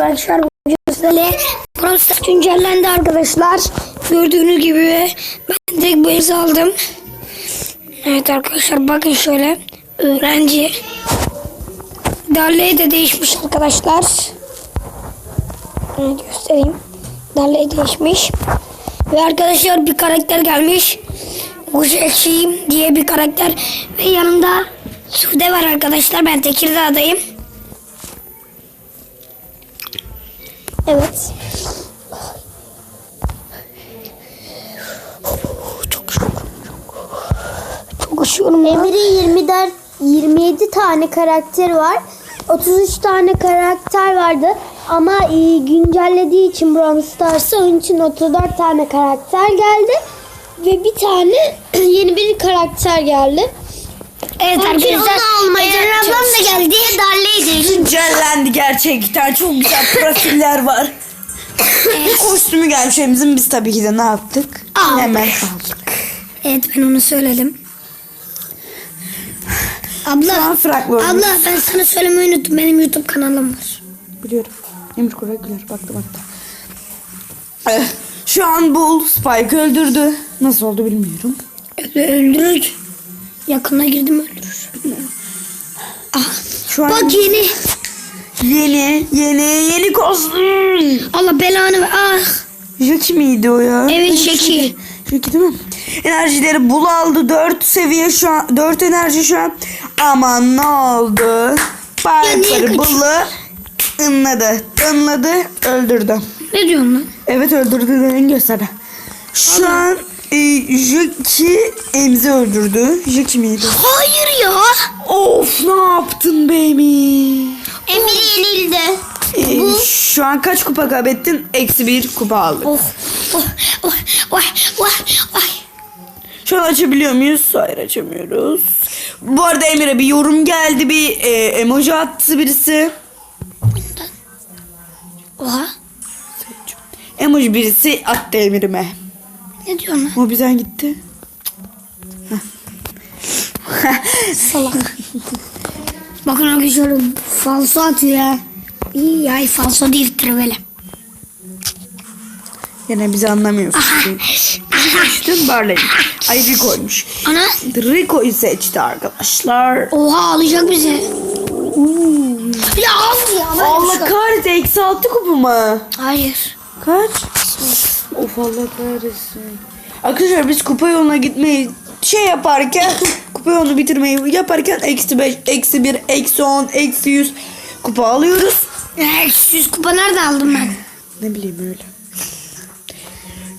Arkadaşlar. Bugün sizlerle Brawl güncellendi arkadaşlar. Gördüğünüz gibi ben bu elinizi aldım. Evet arkadaşlar bakın şöyle. Öğrenci. Darley de değişmiş arkadaşlar. Evet göstereyim. Darley değişmiş. Ve arkadaşlar bir karakter gelmiş. Kuş Ekşiyim diye bir karakter. Ve yanında Sude var arkadaşlar. Ben Tekirdağ'dayım. Evet. Çok üşüyorum. Çok üşüyorum. Emir'in 24 27 tane karakter var. 33 tane karakter vardı. Ama e, güncellediği için Brawl Stars'ı onun için 34 tane karakter geldi. Ve bir tane yeni bir karakter geldi. Evet arkadaşlar. onu almaya Ecem ablam da geldi. Darleydi. Güncellendi gerçekten. Çok güzel profiller var. Bir kostümü gelmiş elimizin. Biz tabii ki de ne yaptık? Aldık. Hemen aldık. Evet ben onu söyledim. Abla, abla ben sana söylemeyi unuttum. Benim YouTube kanalım var. Biliyorum. Emir Koray Güler. Baktı baktı. Eh, Şu an Bull Spike öldürdü. Nasıl oldu bilmiyorum. Öldürür. Yakına girdim öldürür. Ah, Şu an bak yeni. yeni yeni yeni kostüm. Allah belanı ver. Ah. Jackie miydi o ya? Evet Jackie. Jackie değil mi? Enerjileri Bull aldı. 4 seviye şu an. 4 enerji şu an. Aman ne oldu? niye Piper'ı kaç- Bull'u ınladı. Inladı. Öldürdü. Ne diyorsun lan? Evet öldürdü dedin göster. Şu an e, Jackie Emzi öldürdü. Jackie miydi? Hayır ya. Of ne yaptın baby? Emir yenildi. E, şu an kaç kupa kaybettin? Eksi bir kupa aldın. Oh, oh, oh, oh, oh, oh. Şu an açabiliyor muyuz? Hayır açamıyoruz. Bu arada Emir'e bir yorum geldi. Bir e, emoji attı birisi. Oha. Emoji birisi attı Emir'ime. Ne diyorsun lan? O bizden gitti. Salak. Bakın arkadaşlar falso atıyor ya. İyi ya falso değildir böyle. Yine bizi anlamıyorsun. Seçtim Barley. Ay Rico'ymuş. Ana. Rico'yu seçti arkadaşlar. Oha alacak bizi. Ya al ya. Allah kahretsin eksi altı kupu mu? Hayır. Kaç? Of Allah kahretsin. Arkadaşlar biz kupa yoluna gitmeyi şey yaparken kupa yolunu bitirmeyi yaparken eksi beş, eksi bir, eksi on, eksi yüz kupa alıyoruz. Eksi yüz kupa nerede aldım ben? Ne bileyim öyle.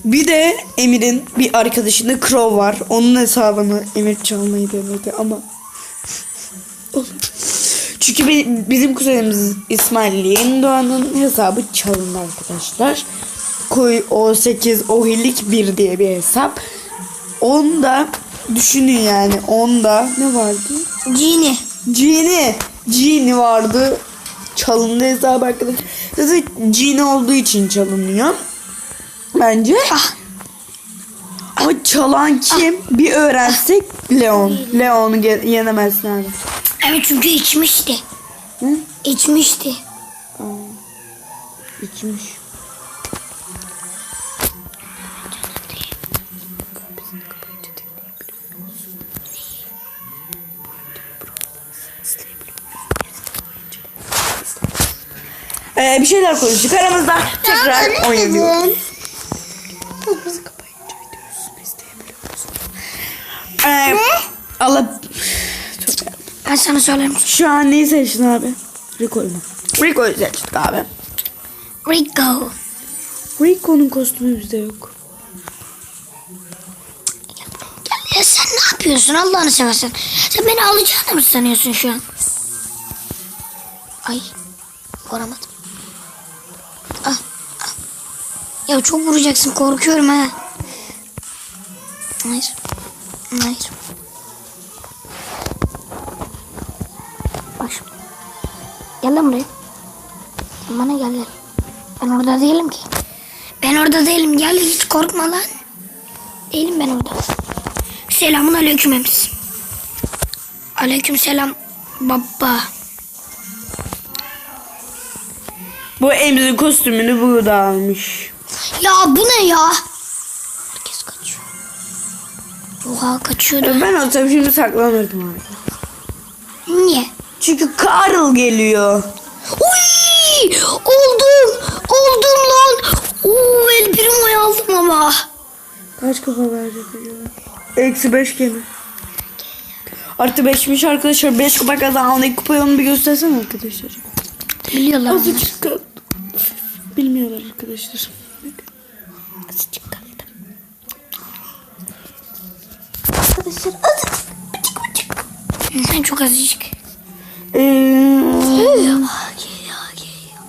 Bir de Emir'in bir arkadaşında Crow var. Onun hesabını Emir çalmayı denedi ama. Çünkü bizim kuzenimiz İsmail Yeni Doğan'ın hesabı çalındı arkadaşlar. Koy o 8 o hilik 1 diye bir hesap. Onda düşünün yani onda ne vardı? Cini. Genie. Genie vardı. Çalındı hesabı arkadaşlar. Zaten Genie olduğu için çalınıyor. Bence. Ah. Ama çalan kim? Bir öğrensek Leon. Leon'u yenemezsin abi. Evet çünkü içmişti. Hı? İçmişti. İçmiş. Ee, bir şeyler konuştuk aramızda tekrar kapayınca videosunu izleyebiliyoruz. Ee, Allah Tövbe. Ben sana söylerim. Şu an neyi seçtin abi? Rico'yu mu? Rico'yu seçtik abi. Rico. Rico'nun kostümü bizde yok. Ya sen ne yapıyorsun Allah'ını seversen? Sen beni alacağını mı sanıyorsun şu an? Ay. Vuramadım. Ah. ah. Ya çok vuracaksın korkuyorum ha. Hayır. Hayır. Şimdi. Gel lan buraya. Bana gel gel. Ben orada değilim ki. Ben orada değilim. Gel hiç korkma lan. Değilim ben orada. Selamun aleyküm Ems. Aleyküm selam baba. Bu Emir'in kostümünü bu da almış. Ya bu ne ya? Herkes kaçıyor. Oha kaçıyordu. Ben olsam şimdi saklanırdım abi. Niye? Çünkü Carl geliyor. Uy! Oldum! Oldum lan! Oo, El Primo'yu aldım ama. Kaç kafa acaba? Eksi beş gene. Artı beşmiş arkadaşlar. Beş kupa kazandı. İlk kupayı onu bir göstersene arkadaşlar. Biliyorlar. onu. Azıcık kal. Bilmiyorlar arkadaşlar. Azıcık kaldı. Arkadaşlar azıcık. Sen çok azıcık. Ee,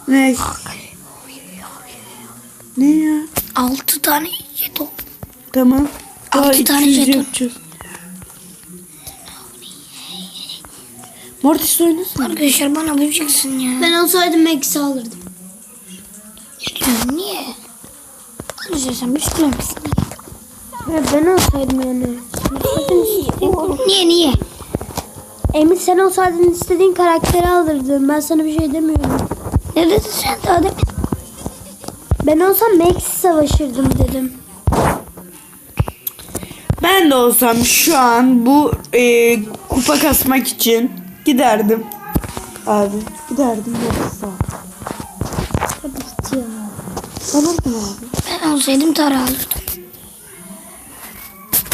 ne? Ne ya? Altı tane jeton. Tamam. Daha Altı tane 200 jeton. yapacağız. Mortis oynasın. Arkadaşlar bana vuracaksın ya. Ben olsaydım Max'i alırdım. Ya niye? Şey misin? Ya ben olsaydım yani. Niye niye? Emir sen olsaydın istediğin karakteri alırdın. Ben sana bir şey demiyorum. Ne dedin sen daha demin? Ben olsam Max'i savaşırdım dedim. Ben de olsam şu an bu e, kupa kasmak için giderdim. Abi giderdim Mortis'e. Alırdım abi. Ben olsaydım Tara alırdım.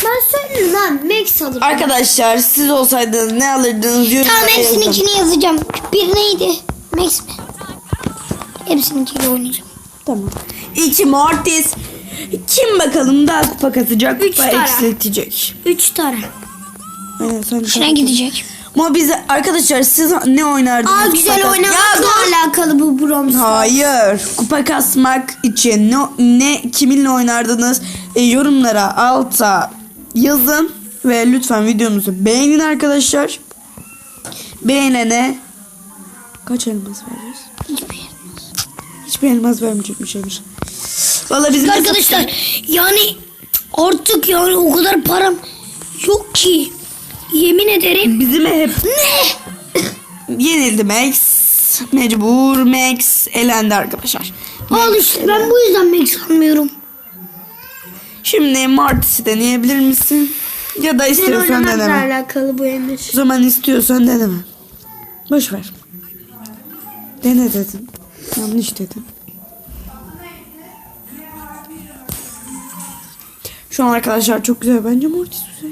Ben söyleyeyim lan Max alırdım. Arkadaşlar siz olsaydınız ne alırdınız Tamam yazın. hepsininkini yazacağım. Bir neydi? Max mi? Hepsininkiyle oynayacağım. Tamam. İki Mortis. Kim bakalım daha kupa kasacak, Üç kupa tane. eksiltecek. Üç tane. Aynen sen İçine gidecek. Ama biz arkadaşlar siz ne oynardınız? Aa güzel oynamakla alakalı bu Stars. Hayır. Kupa kasmak için ne, ne kiminle oynardınız? E, yorumlara alta yazın ve lütfen videomuzu beğenin arkadaşlar. Beğenene kaç elmas vereceğiz? Hiçbir yer. Hiçbir elmas vermeyecekmiş Emir. Valla bizim Arkadaşlar yani artık yani o kadar param yok ki. Yemin ederim. bizim hep Ne? yenildi Max. Mecbur Max elendi arkadaşlar. Al işte ben bu yüzden Max almıyorum. Şimdi Martis'i deneyebilir misin? Ya da istiyorsan deneme. alakalı bu Emir. O zaman istiyorsan deneme. Boş ver. Dene dedim. Yanlış dedim. Şu an arkadaşlar çok güzel. Bence Mortis güzel.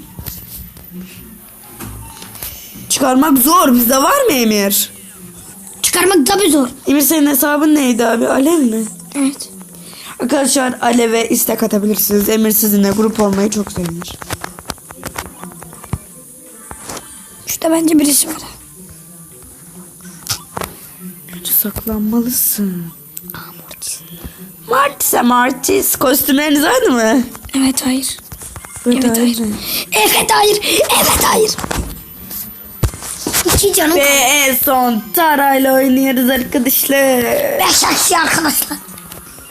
Çıkarmak zor. Bizde var mı Emir? Çıkarmak tabii zor. Emir senin hesabın neydi abi? Alev mi? Evet. Arkadaşlar Alev'e istek atabilirsiniz. Emir sizinle grup olmayı çok sevinir. Şurada bence birisi var. Önce saklanmalısın. Aa Mortis. Martis'e Martis. Kostümleriniz aynı mı? Evet hayır. Evet, Evet, hayır. aynı. Evet hayır. Evet hayır. İki canım Ve en son Tara'yla oynuyoruz arkadaşlar. Beş aşağı arkadaşlar.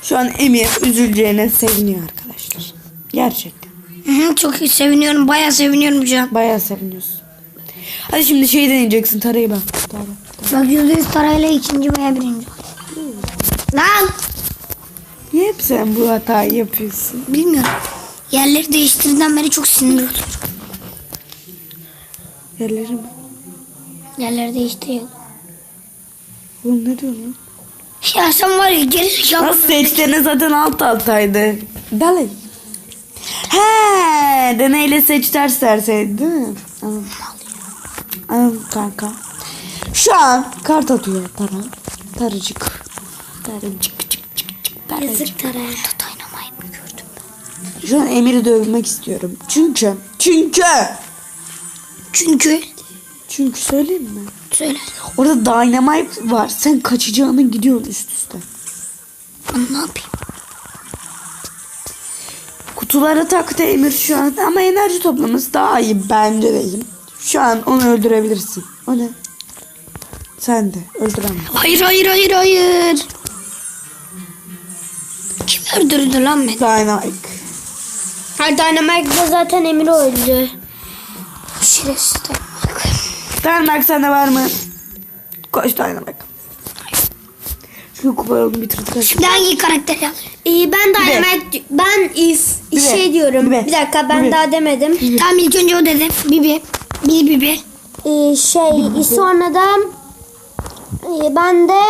Şu an Emir üzüleceğine seviniyor arkadaşlar. Gerçekten. Hı hı, Çok iyi seviniyorum. Bayağı seviniyorum şu an. Bayağı seviniyorsun. Hadi şimdi şey deneyeceksin Tara'yı bak. Tara. Bak yüzde yüz parayla ikinci veya birinci. Lan. Niye hep sen bu hatayı yapıyorsun? Bilmiyorum. Yerleri değiştirdiğinden beri çok sinir oldum. Yerleri mi? Yerleri değiştiriyor. Oğlum ne diyorsun lan? Ya sen var ya geri zekalı. Nasıl seçtiğine zaten alt altaydı. Dalay. He, deneyle seç ters terseydi değil mi? Anladım. Anladım kanka. Şu an kart atıyor Tara. Tarıcık. Tarıcık. Cık, cık, cık, tarıcık. Yazık tara. Dayanamayı mı gördüm ben? Şu an Emir'i dövmek istiyorum. Çünkü. Çünkü. Çünkü. Çünkü söyleyeyim mi? Söyle. Orada dynamite var. Sen kaçacağına gidiyorsun üst üste. Ben ne yapayım? Kutulara taktı Emir şu an ama enerji toplaması daha iyi bence değil. Şu an onu öldürebilirsin. O ne? Sen de öldüremem. Hayır hayır hayır hayır. Kim öldürdü lan beni? Dynamite. Her Dynamite'da zaten Emir öldü. Şerefsiz. Dynamite sende var mı? Koş Dynamite. Çünkü kupayı bitirdik. Şimdi hangi karakteri al? Ee, ben daha demek ben if Bir şey diyorum. bir de, Bir dakika ben de. daha demedim. Tamam ilk önce o dedi. Bibi. Bibi Bibi. Ee, şey sonra da e, ben de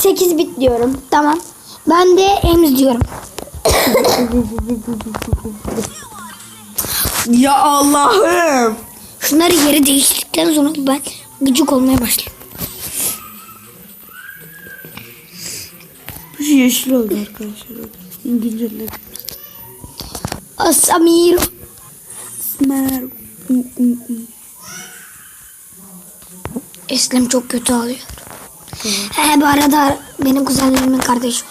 8 bit diyorum. Tamam. Ben de Ems diyorum. Ya Allah'ım. Şunları yeri değiştirdikten sonra ben gıcık olmaya başladım. Bu şey yeşil oldu arkadaşlar. Güncelledim. Asamir. Mer. Eslem çok kötü ağlıyor. He bu arada benim kuzenlerimin kardeşi.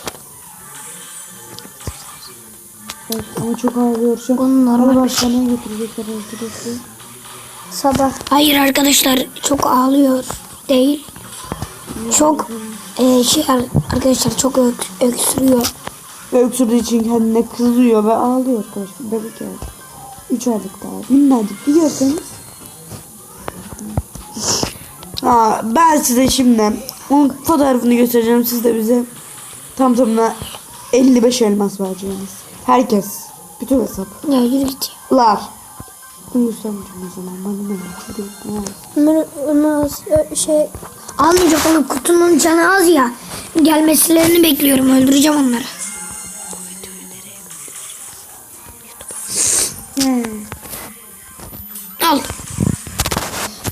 Evet, ama çok ağlıyor şu an. Onun normal Ama bir şey. getirecekler arkadaşlar. Sabah. Hayır arkadaşlar çok ağlıyor değil. Çok e, şey arkadaşlar çok ök, öksürüyor. Ve öksürdüğü için kendine kızıyor ve ağlıyor arkadaşlar. Bebek yani. 3 aylık daha. Minnacık biliyorsanız. Ha, ben size şimdi onun fotoğrafını göstereceğim. Siz de bize tam tamına 55 elmas vereceğiniz. Herkes. Bütün hesap. Ya yürü git. Lar. Uyusamayacağım o zaman. Bana ne? Ha. Bunu, bunu şey Almayacak oğlum kutunun canı az ya. Gelmesilerini bekliyorum öldüreceğim onları. Al.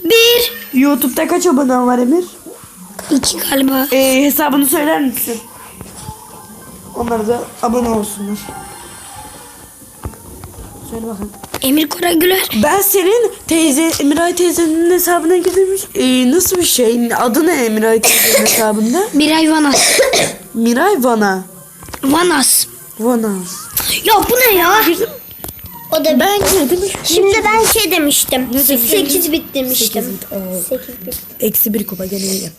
Bir. YouTube'da kaç abonen var Emir? iki galiba. Ee, hesabını söyler misin? Onlar da abone olsunlar. Söyle bakalım. Emir Koray Güler. Ben senin teyze Emiray teyzenin hesabına girmiş. Ee, nasıl bir şey? Adı ne Emiray teyzenin hesabında? Miray Vanas. Miray Vana. Vanas. Vanas. Ya bu ne ya? o da Ben girdim. Şimdi ben şey demiştim. Ne demiştin? 8 bit demiştim. 8 bit, oo. 8 bit. Eksi bir kupa iyi.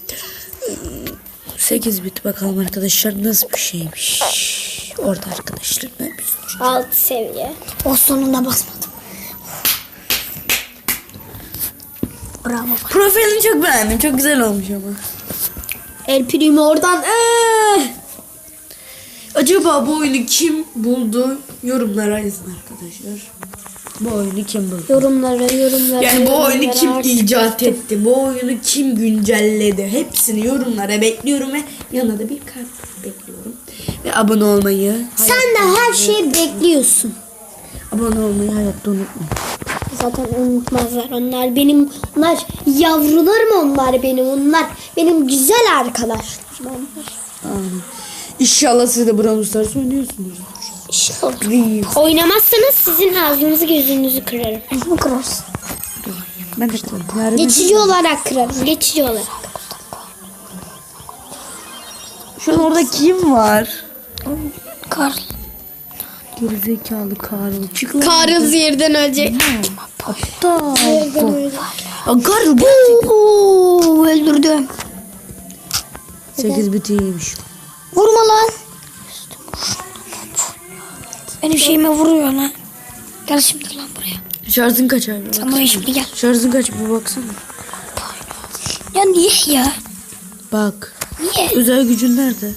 8 bit bakalım arkadaşlar nasıl bir şeymiş. Orada arkadaşlar ben bir 6 seviye. O sonunda basmadım. Bravo. Profilini çok beğendim. Çok güzel olmuş ama. El Primo oradan. Ee! Acaba bu oyunu kim buldu? Yorumlara yazın arkadaşlar. Bu oyunu kim buldu? Yorumlara yorumlara. Yani bu oyunu kim icat etti? Bu oyunu kim güncelledi? Hepsini yorumlara bekliyorum ve yanına da bir kalp bekliyorum. Ve abone olmayı, Sen de her şeyi bekliyorsun. abone olmayı hayatta unutmayın. Zaten unutmazlar onlar benim onlar yavrularım onlar benim onlar benim güzel arkadaşlarım onlar. İnşallah siz de Brawl Stars oynuyorsunuz. İnşallah. Oynamazsanız sizin ağzınızı gözünüzü kırarım. Bu kırarsın. Ben de kırarım. Geçici olarak kırarım. Geçici olarak. Şu an orada kim var? Karl. Gerizekalı Karl. Çık lan. Karız yerden ölecek. Aptal. Yerden ölecek. Karl gerçekten. Öldürdüm. 8 bitiymiş. Vurma lan. Benim şeyime vuruyor lan. Gel şimdi lan buraya. Şarjın kaç abi? Bak. Sen buraya şimdi gel. Şarjın kaç bir baksana. Ya niye ya? Bak. Niye? Özel gücün nerede?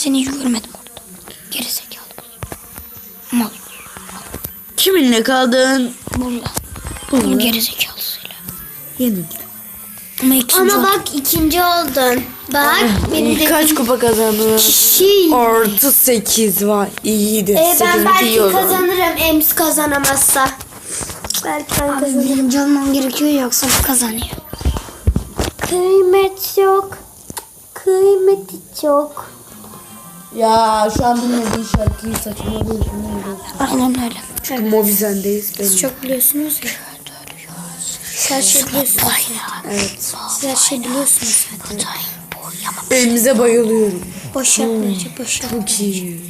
Seni hiç görmedim orada. Gerizekalı. Mal. Kiminle kaldın? Bulla. Bunun gerizekalısıyla. Yenildi. Ama ikinci Ama bak ikinci oldun. Bak benim de Kaç kupa kazandın? şey. Artı 8 var. İyiydi. Ee, ben 8 belki kazanırım Ems kazanamazsa. Belki ben Abi kazanırım. birinci olmam gerekiyor yoksa bu kazanıyor. Kıymet yok. Kıymeti çok. Ya şu an dinlediğin şarkıyı saçmalıyorsun. Aynen öyle. Çünkü Mobizen'deyiz. Benim. Çok biliyorsunuz ya. Siz her şey biliyorsunuz. Evet. Siz her şey biliyorsunuz zaten. Elimize bayılıyorum. Boş yapmayacak, boş yapma. Çok iyi.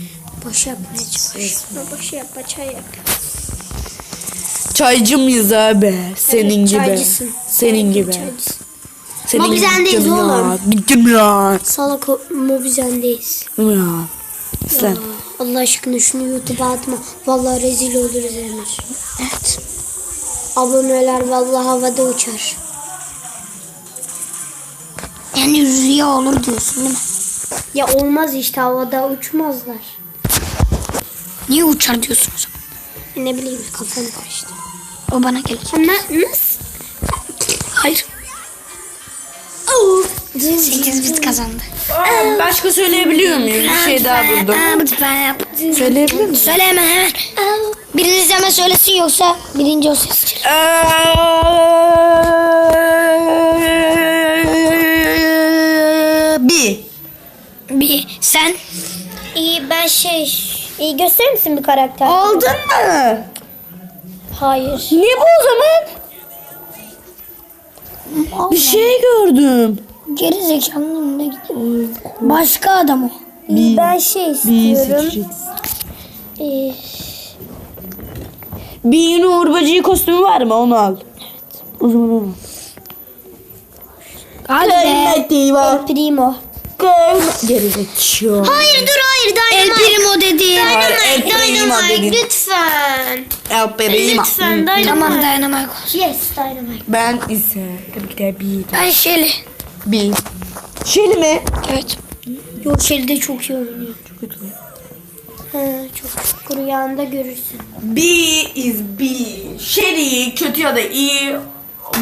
Boş yapmayacak, boş yapma. Boş yapma, çay yap. Çaycı mıyız abi? Senin Evet, gibi. çaycısın. Senin gibi. Çaycısın. Senin Mobizen'deyiz ya. oğlum. Gittim ya. Salak o- mobizendeyiz. Ya. Sen. Allah aşkına şunu YouTube'a atma. Vallahi rezil oluruz Emir. Evet. Aboneler vallahi havada uçar. Yani rüya olur diyorsun değil mi? Ya olmaz işte havada uçmazlar. Niye uçar diyorsun o zaman? Ne bileyim kafam karıştı. O bana gelecek. Ama nasıl? Hayır. 8 bit kazandı. Başka söyleyebiliyor muyum? Bir şey daha buldum. Aa. Söyleyebilir miyim? Söyle hemen hemen. Biriniz hemen söylesin yoksa birinci o. Eee, Bir. Bir sen. İyi ben şey... İyi gösterir misin bir karakter? Aldın mı? Hayır. Ne bu o zaman? Bir şey gördüm. Geri zekalı mı? Başka adam o. İyi ben şey Bir istiyorum. Ee, Bir Uğur Böceği kostümü var mı? Onu al. O zaman onu al. Hadi be. Kıymeti var. Primo. Gerizekalı. Hayır dur hayır El Primo dedi. El Primo dedin. lütfen. El Primo. Lütfen. Dynamite. Tamam olsun. Yes Dynamite. Ben ise tabii ki de bir. Ben Şeli. Bir. Şeli mi? Evet. Yok Shelly de çok iyi oynuyor. Çok kötü. Ha, çok rüyanda görürsün. B is B. Şeli'yi kötü ya da iyi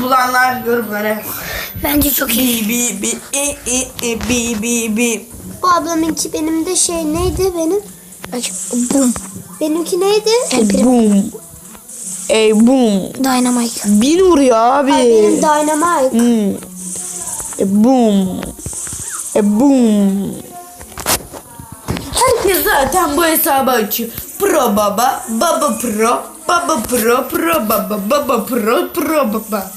bulanlar yorumlara. Bence çok iyi. B, B, B, E, E, E, B, B, B. Bu ablamınki benim de şey neydi benim? Bak, Boom. Benimki neydi? El Primo. Boom. E, boom. Dynamite. Bin vuruyor abi. Ay, benim Dynamite. Hmm. E, boom. E, boom. Herkes zaten bu hesabı açıyor. Pro baba, baba pro, baba pro, pro baba, baba pro, pro baba.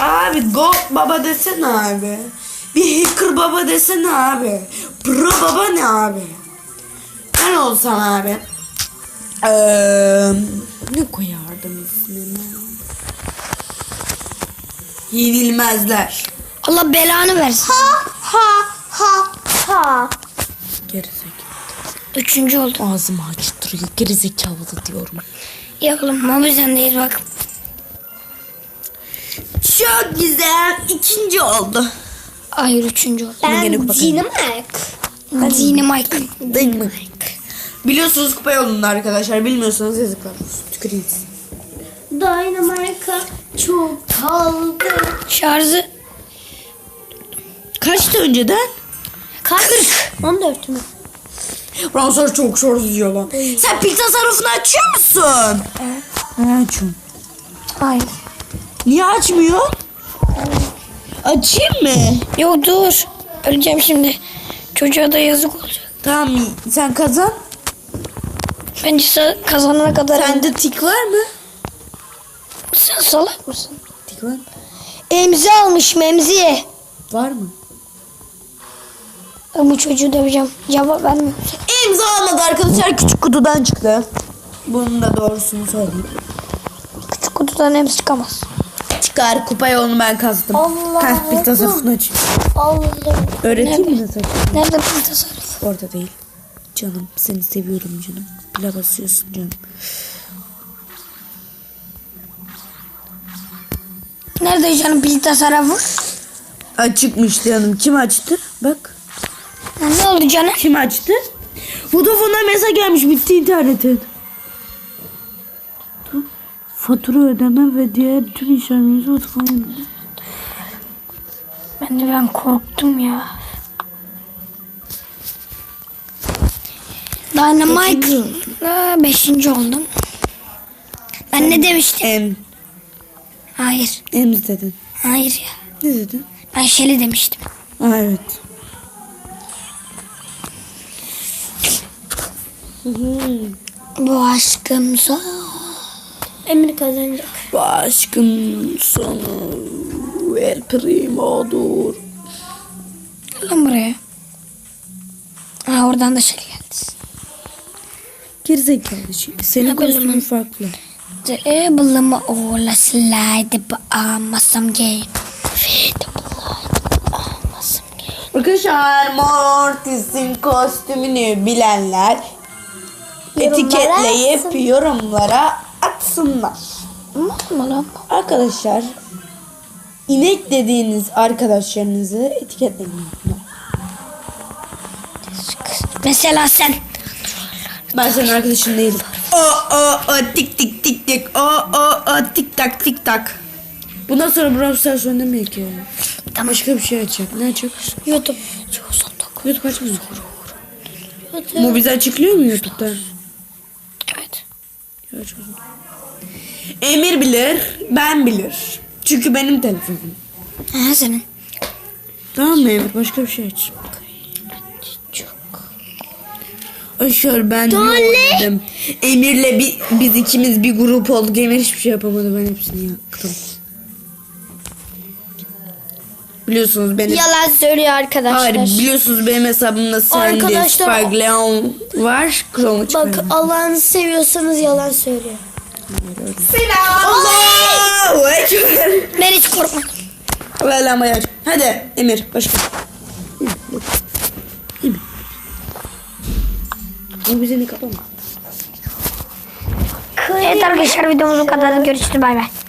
Abi go baba desene abi. Bir hacker baba desene abi. Pro baba ne abi? Ben olsam abi. Eee ne koyardım ismini? Yenilmezler. Allah belanı versin. Ha ha ha. Gerizekalı. Üçüncü oldu. Ağzımı açtırıyor. Gerizekalı diyorum. Ya oğlum mobil sendeyiz bak. Çok güzel. İkinci oldu. Hayır üçüncü oldu. Ben gene bakalım. Dynamite. Dynamite. Biliyorsunuz kupa yolunda arkadaşlar. Bilmiyorsanız yazıklar olsun. Tüküreyim. Dynamite'a çok kaldı. Şarjı Kaçtı önceden? Kaç? 14 mü? Ransar çok şarj diyor lan. Sen pil tasarrufunu açıyor musun? Evet. Ne açıyorum? Hayır. Niye açmıyor? Açayım mı? Yok dur. Öleceğim şimdi. Çocuğa da yazık olacak. Tamam sen kazan. Bence sen kazanana kadar Sende tik var mı? sen salak mısın? Tik var mı? Emzi almış memzi. Var mı? Ben bu çocuğu döveceğim. Cevap vermiyor. İmza almadı arkadaşlar. Küçük kutudan çıktı. Bunun da doğrusunu söyleyeyim. Küçük kutudan emzi çıkamaz. Çıkar kupa yolunu ben kazdım. Allah Heh, bir tasarrufunu açayım. Allah'ım. Öğreteyim mi tasarrufu? Nerede bu tasarruf? Orada değil. Canım seni seviyorum canım. Pila basıyorsun canım. Nerede canım bir tasarrufu? Açıkmış canım. Kim açtı? Bak. Ne oldu canım? Kim açtı? Vodafone'dan mesaj gelmiş. Bitti internetin. Fatura ödeme ve diğer tüm işlemlerinizi unutmayın. Ben de ben korktum ya. Dynamite. Beşinci oldum. Ben ne demiştim? Em. Hayır. Em dedin. Hayır ya. Ne dedin? Ben Şeli demiştim. Aa, evet. Bu aşkım son. Emir kazanacak. Bu aşkın sonu el primodur. Lan buraya. Aa, oradan da Şeli geldi. Gerizekalı şey. Senin kostümün farklı. The able my all slide but I'm some game. The blood I'm some game. Arkadaşlar Mortis'in kostümünü bilenler etiketleyip atsın. yorumlara atsınlar. Mı lan? Arkadaşlar inek dediğiniz arkadaşlarınızı etiketlemeyin. Mesela sen. Ben senin arkadaşın değilim. O o o tik tik tik tik o o o tik tak tik tak. Bundan sonra Brawl Stars oynamıyor ki. Tamam. Başka bir şey açacak. Ne açacak? YouTube. YouTube açmıyor. Mobizel çıkıyor mu YouTube'da? Emir bilir, ben bilir. Çünkü benim telefonum. Ha senin. Tamam mı Emir? Başka bir şey aç. Aşağı ben oynadım. Emir'le bir, biz ikimiz bir grup olduk. Emir hiçbir şey yapamadı. Ben hepsini yaktım. Biliyorsunuz benim... Yalan söylüyor arkadaşlar. Hayır biliyorsunuz benim hesabımda Sandy, Arkadaşlar- Spike, Leon var. Chrome'u Bak. Allah'ını seviyorsanız yalan söylüyor. Allahu Ekber. Ben hiç korkmadım. Ver aç. Hadi Emir başka. Emir. Bize ne kapama. Evet arkadaşlar videomuzun kadar görüşürüz bay bay.